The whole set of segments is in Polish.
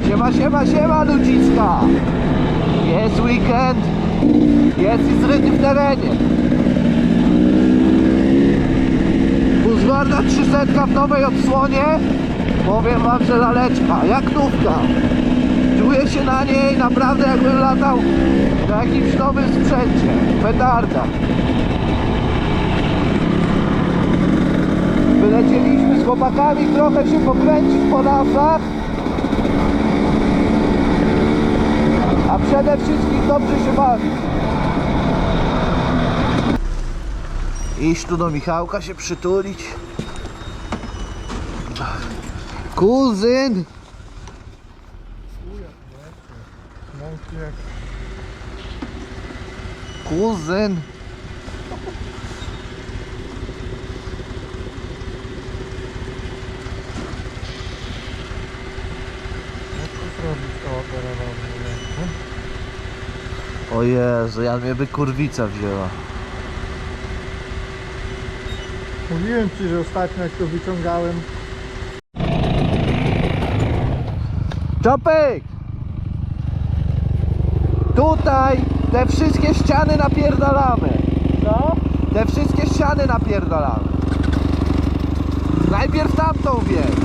Siema, siema, siema ludziska! Jest weekend, jest i zryty w terenie. Husqvarna 300 w nowej odsłonie. Powiem wam, że laleczka, jak nówka. Czuję się na niej naprawdę jakbym latał na jakimś nowym sprzęcie. Petarda. Wylecieliśmy z chłopakami trochę się pokręcić po lasach. A przede wszystkim dobrze się bawić. Iść tu do Michałka się przytulić. Kuzyn! Kuzyn! jak to zrobić to operowanie? O Jezu, ja mnie by kurwica wzięła. Mówiłem ci, że ostatnio jak to wyciągałem Czopek! Tutaj te wszystkie ściany napierdalamy. Co? Te wszystkie ściany napierdalamy. Najpierw tamtą wieś.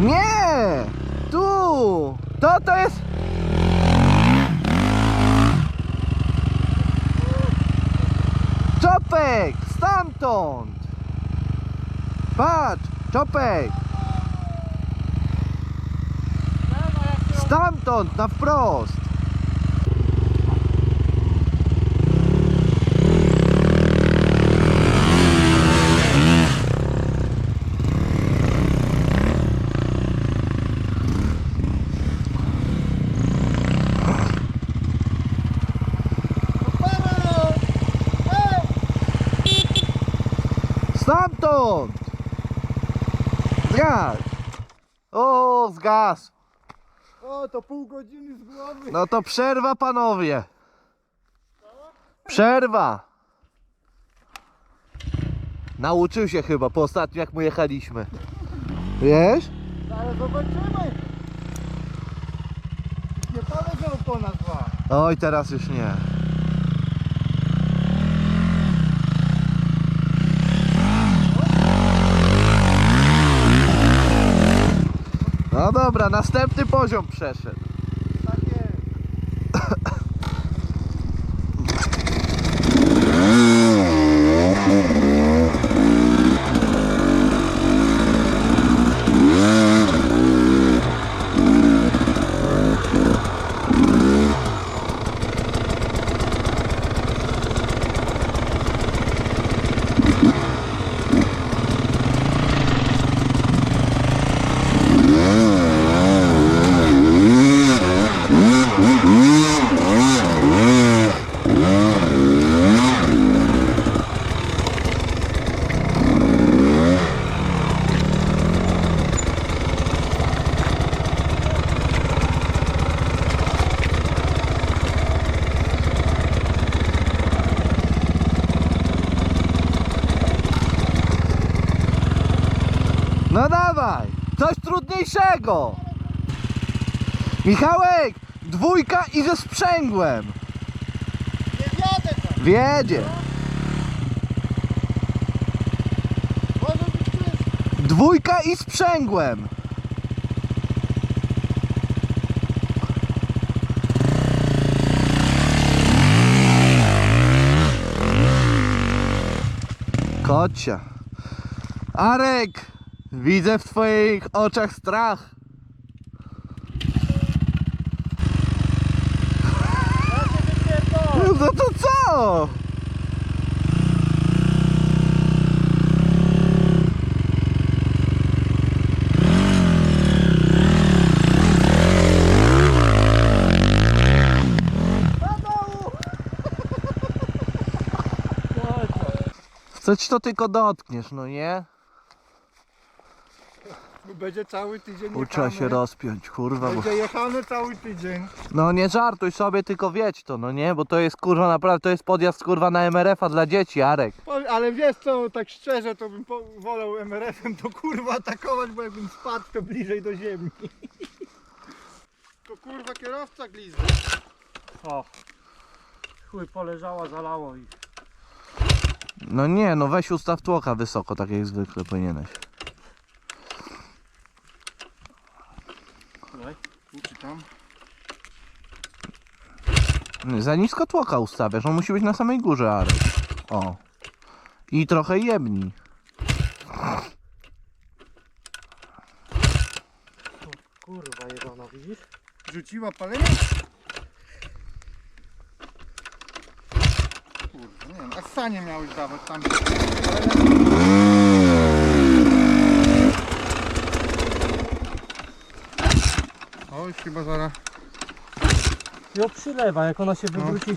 Nie! Tu! To to jest... Czopek! Stamtąd! Patrz! Czopek! Stamtąd, na wprost! Zgas! O, zgas! O, to pół godziny z głowy No to przerwa panowie! Przerwa! Nauczył się chyba po ostatnim jak mu jechaliśmy. Wiesz? Ale zobaczymy Nie powiedział ponad dwa Oj, teraz już nie. No dobra, następny poziom przeszedł. prawo! Michałek! Dwójka i ze sprzęgłem! Nie wjadę tam! Wiedzie! Dwójka i sprzęgłem! Kocia! Arek! Widzę w twoich oczach strach! Co? Co ci to tylko dotkniesz, no nie? Będzie cały tydzień Trzeba się rozpiąć, kurwa, bo... Będzie jechany cały tydzień. No nie żartuj sobie, tylko wiedź to, no nie? Bo to jest kurwa naprawdę, to jest podjazd kurwa na MRF-a dla dzieci, Arek. Powie- Ale wiesz co, tak szczerze to bym po- wolał MRF-em to kurwa atakować, bo jakbym spadł to bliżej do ziemi. To kurwa kierowca glizny. O. Chuj poleżała, zalało i No nie, no weź ustaw tłoka wysoko, tak jak zwykle powinieneś. Słuchaj. Czy tam? Nie, Za nisko tłoka ustawiasz, on musi być na samej górze, Arek. O. I trochę jebni. kurwa jebana, widzisz? Rzuciła palenie? Kurwa, nie wiem, a sanie miałeś dawać tam. Oj, chyba zaraz. Ją przylewa, jak ona się wywróci.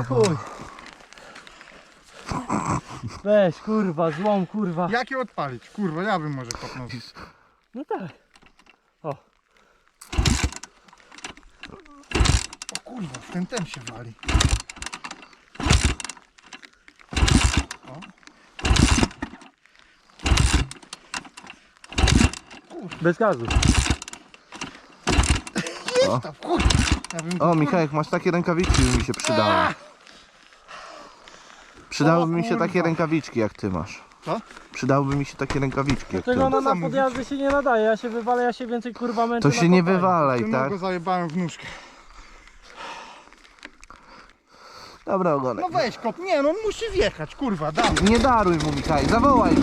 I chuj. Weź kurwa, złom kurwa. Jak je odpalić? Kurwa, ja bym może kopnął. No tak. O kurwa, w ten ten się wali. Bez gazu. O. Ja bym, O, Michałek, masz takie rękawiczki, by mi się przydały. Przydałyby mi się takie rękawiczki, jak ty masz. Co? Przydałyby mi się takie rękawiczki, jak ty Dlatego ona na zamówić? podjazdy się nie nadaje, ja się wywalę, ja się więcej kurwa męczę To na się nie wywalaj, Ty tak? go zajebałem w nóżkę. Dobra, ogonek. No weź kop, nie no musi wjechać, kurwa, dam. Nie daruj mu, Michałek, zawołaj.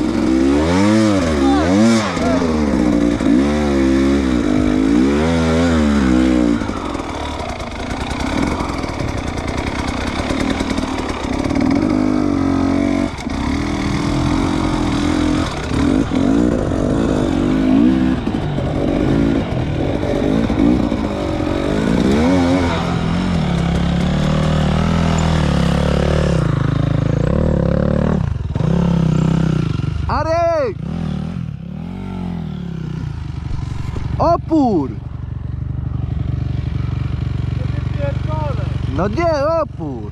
Arek! Opór! Pierdolę. No nie, opór!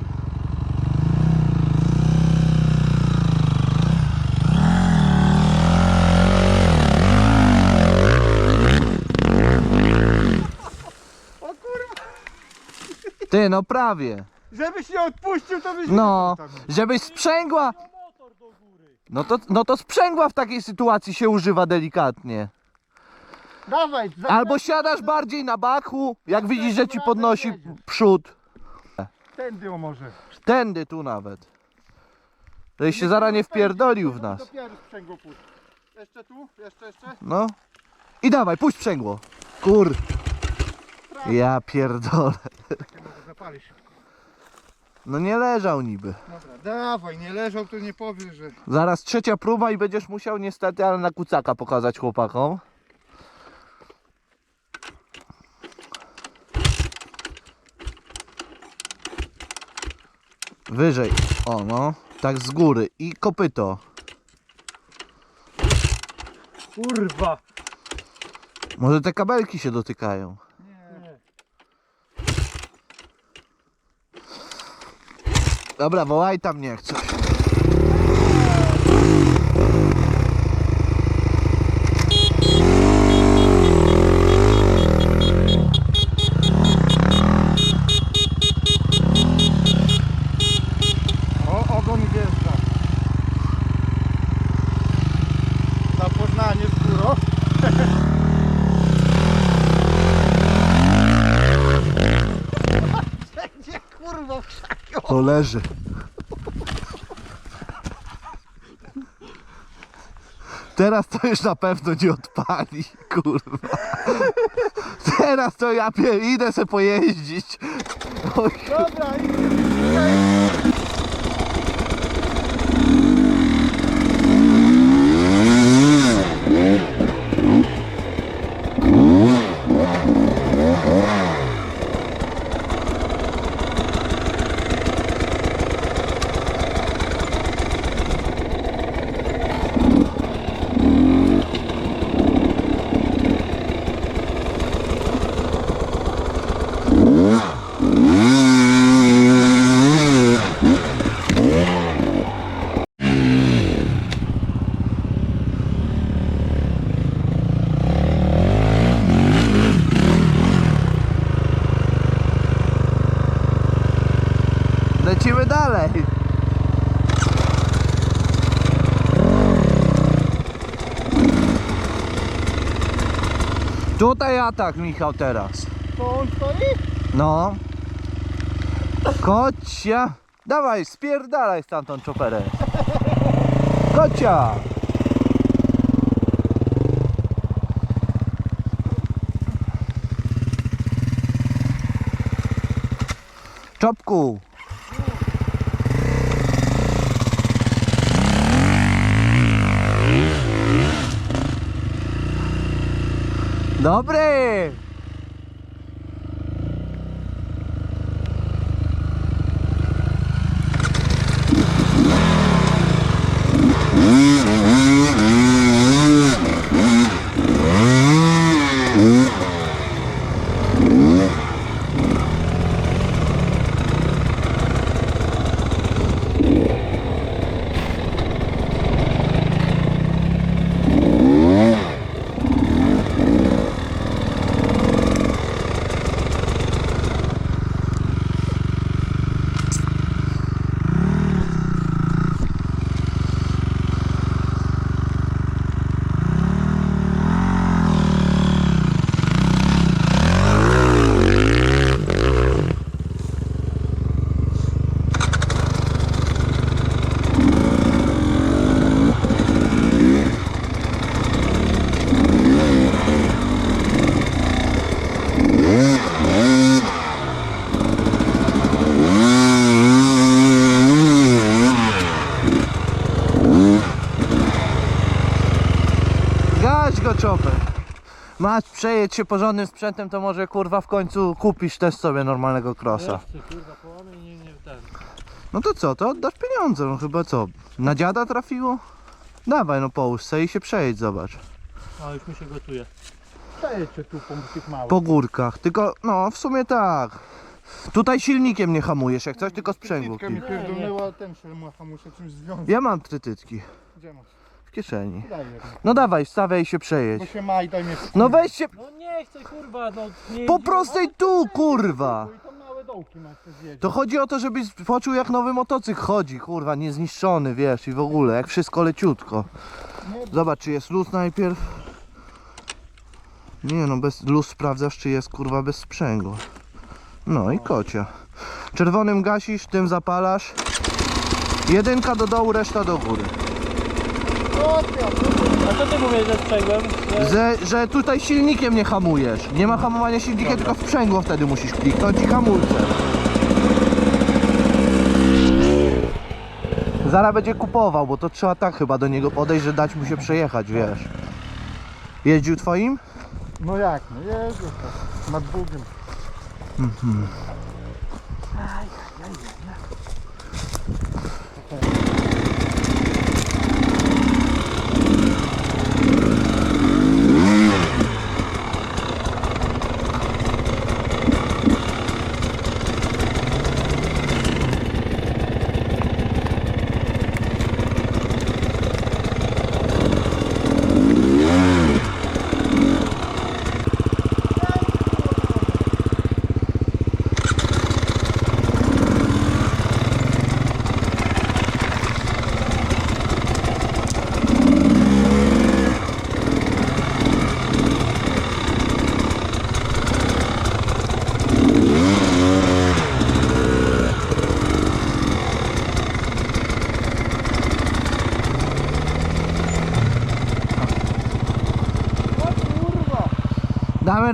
O kurwa, Ty, no prawie. żebyś nie odpuścił, to byś No, żebyś sprzęgła. motor do góry. No to, no to sprzęgła w takiej sytuacji się używa delikatnie. Dawaj. Albo siadasz bardziej na baku, jak widzisz, że ci podnosi przód. Tędy o może. Tędy tu nawet. Żeś się zaraz nie wpierdolił w nas. Dopiero sprzęgło puść. Jeszcze tu, jeszcze, jeszcze. No. I dawaj, puść sprzęgło. Kur. Ja pierdolę. Może. No nie leżał niby. Dobra, dawaj, nie leżał, to nie powiesz, że... Zaraz trzecia próba i będziesz musiał niestety, ale na kucaka pokazać chłopakom. Wyżej. O no. Tak z góry. I kopyto. Kurwa. Może te kabelki się dotykają. Nie. Dobra, wołaj tam niech coś. O, leży. Teraz to już na pewno nie odpali, kurwa. Teraz to ja pier... idę se pojeździć. Oj, Dobra, idę. Atak, Michał, teraz. To on stoi? No. Kocia. Dawaj, spierdalaj stamtąd czoperę. Kocia. Czopku. Dobre! Przejedź się porządnym sprzętem, to może kurwa w końcu kupisz też sobie normalnego crossa. Jeszcze kurwa połamy nie, nie ten. No to co, to oddasz pieniądze, no chyba co? Na dziada trafiło? Dawaj no połóż se i się przejedź, zobacz. A już mi się gotuje. Przejedźcie tu po tych małych. Po górkach, tylko no w sumie tak. Tutaj silnikiem nie hamujesz, jak coś, tylko sprzęgło. Kitka mi kij. pierdolnęła, ten się ma hamusa czymś związał. Ja mam trytytki Gdzie masz? Kieszeni. No dawaj, wstawiaj i się Bo przejedź. się ma i daj mnie No weź się No nie chcę kurwa, no nie po prostej tu, kurwa. I tam małe dołki masz te zjedzie. To chodzi o to, żebyś poczuł jak nowy motocykl chodzi, kurwa, niezniszczony, wiesz, i w ogóle, jak wszystko leciutko. Zobacz, czy jest luz najpierw. Nie no, bez luz sprawdzasz, czy jest kurwa bez sprzęgła. No i kocia. Czerwonym gasisz, tym zapalasz. Jedynka do dołu, reszta do góry. A co ty mówisz, że sprzęgłem? Że... Że, że tutaj silnikiem nie hamujesz. Nie ma hamowania silnikiem, tylko sprzęgło wtedy musisz kliknąć i hamulce. Zara będzie kupował, bo to trzeba tak chyba do niego podejść, że dać mu się przejechać, wiesz. Jeździł twoim? No jak, no jeżdżę to. Nad Bugiem. Mhm. Aj, aj, aj, aj.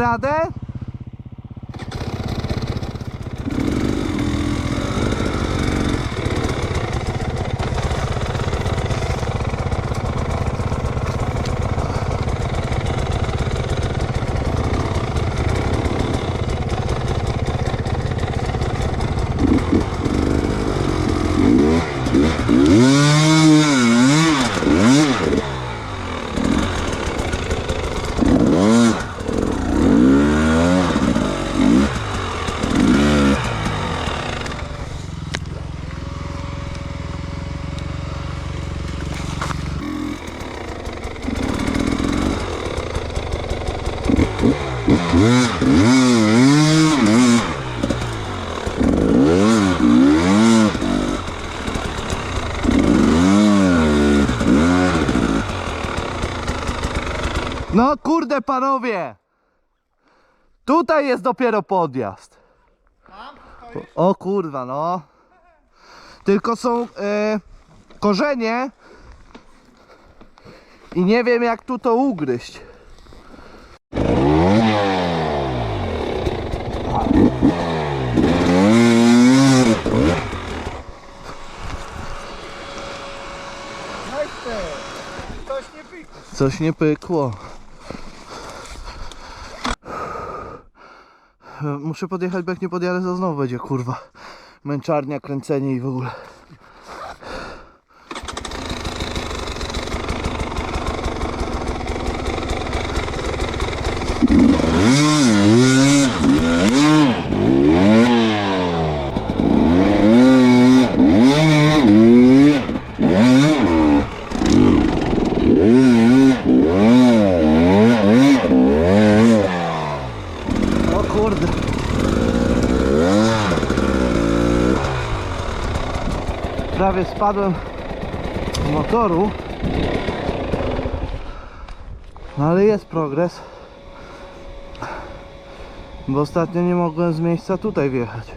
Radę? No kurde panowie! Tutaj jest dopiero podjazd. O kurwa, no. Tylko są e, korzenie i nie wiem jak tu to ugryźć. Nie. Coś nie pykło. Muszę podjechać, bo jak nie podjadę, to znowu będzie kurwa. Męczarnia, kręcenie i w ogóle. O kurde. Prawie spadłem z motoru. No ale jest progres. Bo ostatnio nie mogłem z miejsca tutaj wjechać.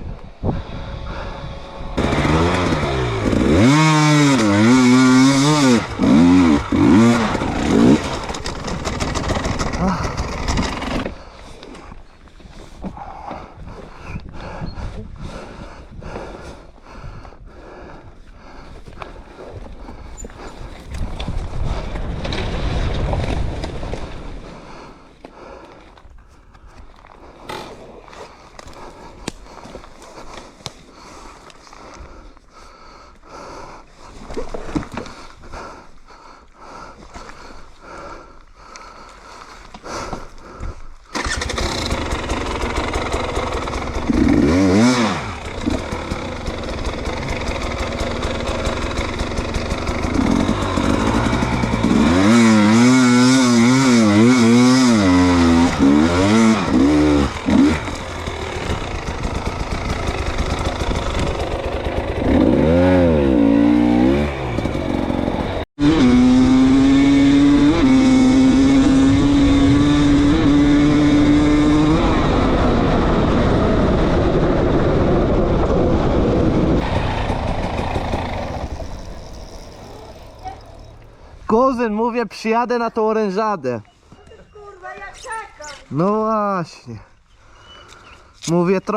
Kuzyn, mówię, przyjadę na tą orężadę. Kurwa, ja czekam. No właśnie. Mówię, tro...